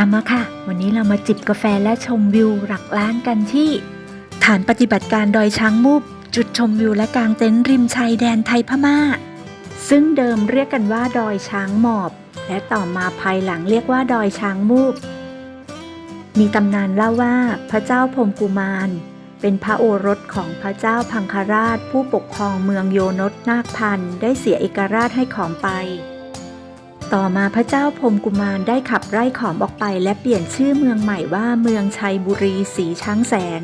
ามมาค่ะ วันนี้เรามาจิบกาแฟและชมวิวหลักล้านกันที่ ฐานปฏิบัติการดอยช้างมูบจุดชมวิวและกางเต็นท์ริมชายแดนไทยพม่า ซึ่งเดิมเรียกกันว่าดอยช้างหมอบ และต่อมาภายหลังเรียกว่าดอยช้างมูบ มีตำนานเล่าว่าพระเจ้าพรมกุมาร เป็นพระโอรสของพระเจ้าพังคราช ผู้ปกครองเมืองโยนตนาคพันธ์ได้เสียเอกราชให้ขอมไป ต่อมาพระเจ้าพรมกุมารได้ขับไล่ขอมออกไป และเปลี่ยนชื่อเมืองใหม่ว่าเมืองชัยบุรีสีช้างแสน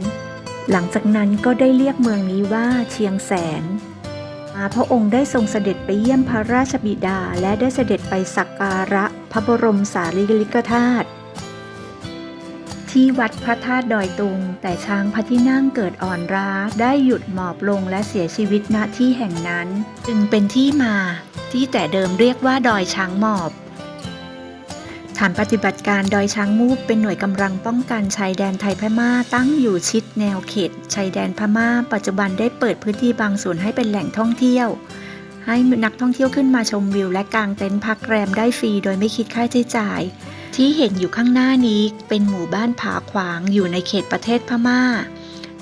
หลังจากนั้นก็ได้เรียกเมืองนี้ว่าเชียงแสนมาพระองค์ได้ทรงเสด็จไปเยี่ยมพระราชบิดา และได้เสด็จไปสักการะพระบรมสารีริกธาตุ ที่วัดพระธาตุดอยตุง แต่ช้างพระที่นั่งเกิดอ่อนร้า ได้หยุดหมอบลงและเสียชีวิตณที่แห่งนั้น จึงเป็นที่มา ที่แต่เดิมเรียกว่าดอยช้างหมอบฐานปฏิบัติการดอยช้างมูบเป็นหน่วยกำลังป้องกันชายแดนไทยพม่าตั้งอยู่ชิดแนวเขตชายแดนพม่า ปัจจุบันได้เปิดพื้นที่บางส่วนให้เป็นแหล่งท่องเที่ยว ให้นักท่องเที่ยวขึ้นมาชมวิวและกางเต็นท์พักแรมได้ฟรีโดยไม่คิดค่าใช้จ่าย ที่เห็นอยู่ข้างหน้านี้เป็นหมู่บ้านผาขวางอยู่ในเขตประเทศพม่า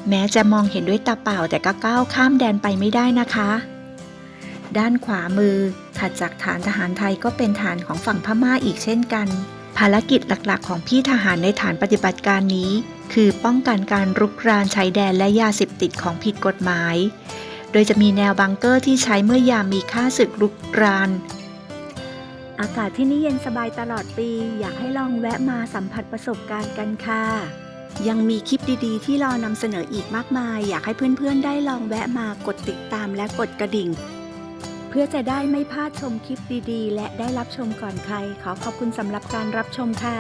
แม้จะมองเห็นด้วยตาเปล่าแต่ก็ก้าวข้ามแดนไปไม่ได้นะคะ ด้านขวามือถัดจากฐานทหารไทยก็เป็นฐานของฝั่งพม่าอีกเช่นกัน ภารกิจหลักๆ ของพี่ทหารในฐานปฏิบัติการนี้ คือป้องกันการรุกรานชายแดนและยาเสพติดของผิดกฎหมาย โดยจะมีแนวบังเกอร์ที่ใช้เมื่อยามมีค่าศึกรุกราน อากาศที่นี่เย็นสบายตลอดปี อยากให้ลองแวะมาสัมผัสประสบการณ์กันค่ะ ยังมีคลิปดีๆ ที่รอนำเสนออีกมากมาย อยากให้เพื่อนๆ ได้ลองแวะมากดติดตามและกดกระดิ่ง เพื่อจะได้ไม่พลาดชมคลิปดีๆ และได้รับชมก่อนใคร ขอขอบคุณสำหรับการรับชมค่ะ